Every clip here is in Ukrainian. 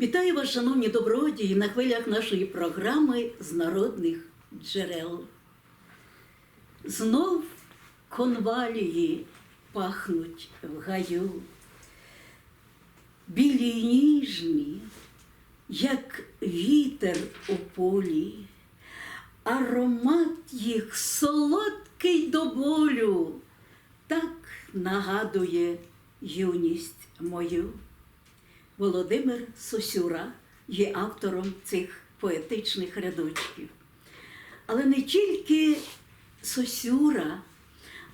Вітаю вас, шановні добродії, на хвилях нашої програми з народних джерел. Знов конвалії пахнуть в гаю, білі й ніжні, як вітер у полі, аромат їх солодкий до болю, так нагадує юність мою. Володимир Сосюра є автором цих поетичних рядочків. Але не тільки Сосюра,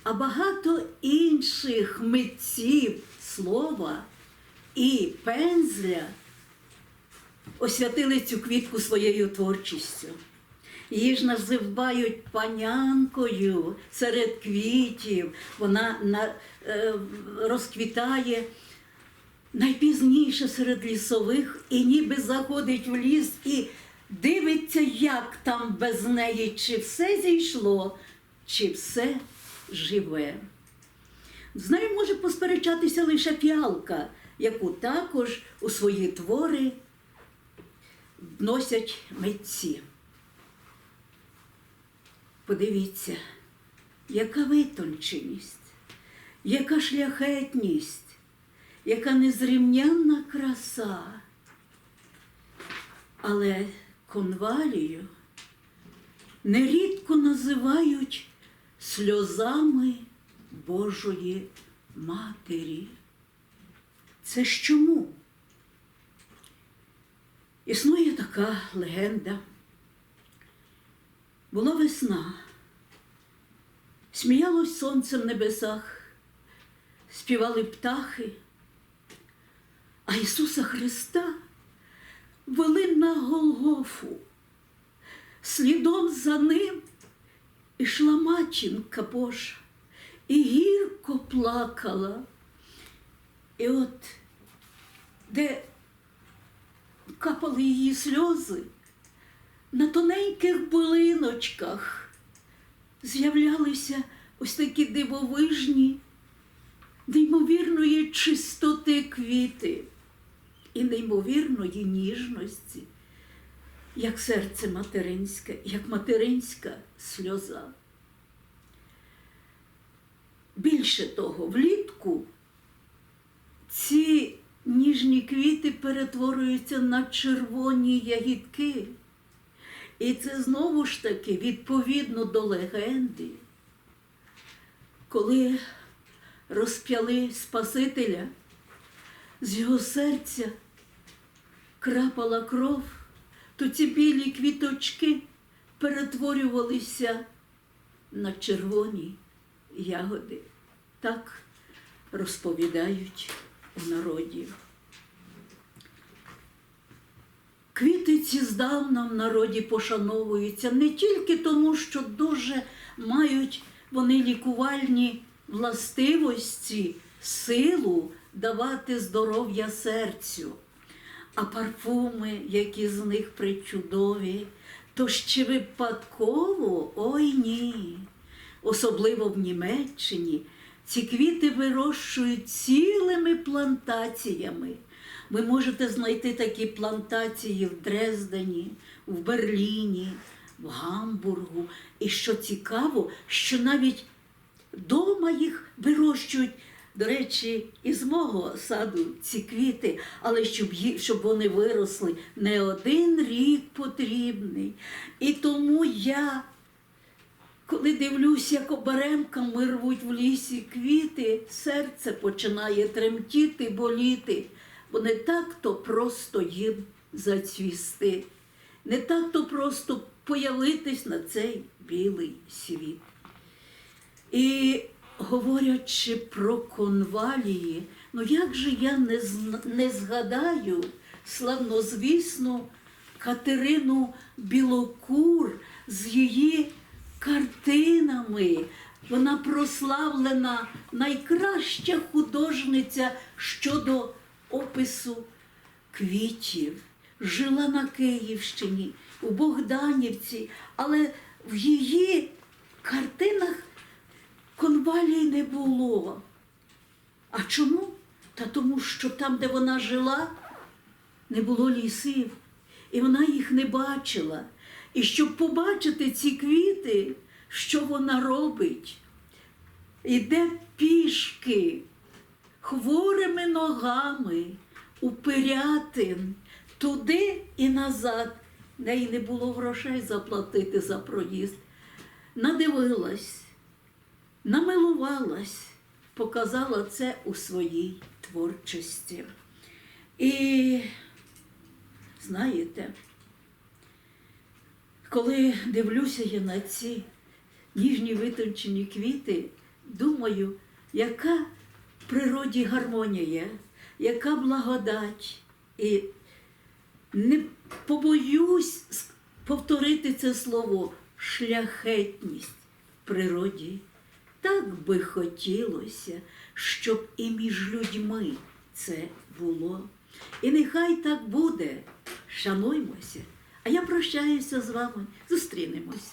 а багато інших митців слова і пензля освятили цю квітку своєю творчістю. Її ж називають панянкою серед квітів. Вона е, розквітає найпізніше серед лісових і ніби заходить в ліс і дивиться, як там без неї, чи все зійшло, чи все живе. З нею може посперечатися лише п'ялка, яку також у свої твори вносять митці. Подивіться, яка витонченість, яка шляхетність, яка незрівнянна краса. Але конвалію нерідко називають сльозами Божої Матері. Це ж чому? Існує така легенда. Була весна, сміялось сонце в небесах, співали птахи, а Ісуса Христа вели на Голгофу. Слідом за ним ішла матінка Божа і гірко плакала. І от де капали її сльози, на тоненьких билиночках з'являлися ось такі дивовижні, неймовірної чистоти квіти і неймовірної ніжності, як серце материнське, як материнська сльоза. Більше того, влітку ці ніжні квіти перетворюються на червоні ягідки. І це знову ж таки відповідно до легенди, коли розп'яли Спасителя, з його серця крапала кров, то ці білі квіточки перетворювалися на червоні ягоди. Так розповідають у народі. Квіти ці здавна в народі пошановуються не тільки тому, що дуже мають вони лікувальні властивості, силу давати здоров'я серцю, а парфуми, які з них причудові, то ще випадково, ой ні. Особливо в Німеччині ці квіти вирощують цілими плантаціями. Ви можете знайти такі плантації в Дрездені, в Берліні, в Гамбургу. І що цікаво, що навіть вдома їх вирощують. До речі, із мого саду ці квіти, але щоб, ї- щоб вони виросли не один рік потрібний. І тому я коли дивлюсь, як оберемками рвуть в лісі квіти, серце починає тремтіти, боліти, бо не так-то просто їм зацвісти, не так-то просто появитись на цей білий світ. І говорячи про конвалії, ну як же я не, не згадаю славнозвісну Катерину Білокур з її картинами. Вона прославлена найкраща художниця щодо опису квітів. Жила на Київщині, у Богданівці, але в її картинах конвалій не було. А чому? Та тому, що там, де вона жила, не було лісів, і вона їх не бачила. І щоб побачити ці квіти, що вона робить, іде пішки хворими ногами у Пирятин, туди і назад. В неї не було грошей заплатити за проїзд. Надивилась, намилувалась, показала це у своїй творчості. І знаєте, коли дивлюся я на ці ніжні витончені квіти, думаю, яка в природі гармонія, яка благодать. І не побоюсь повторити це слово шляхетність в природі. Так би хотілося, щоб і між людьми це було. І нехай так буде. Шануймося. А я прощаюся з вами. Зустрінемось.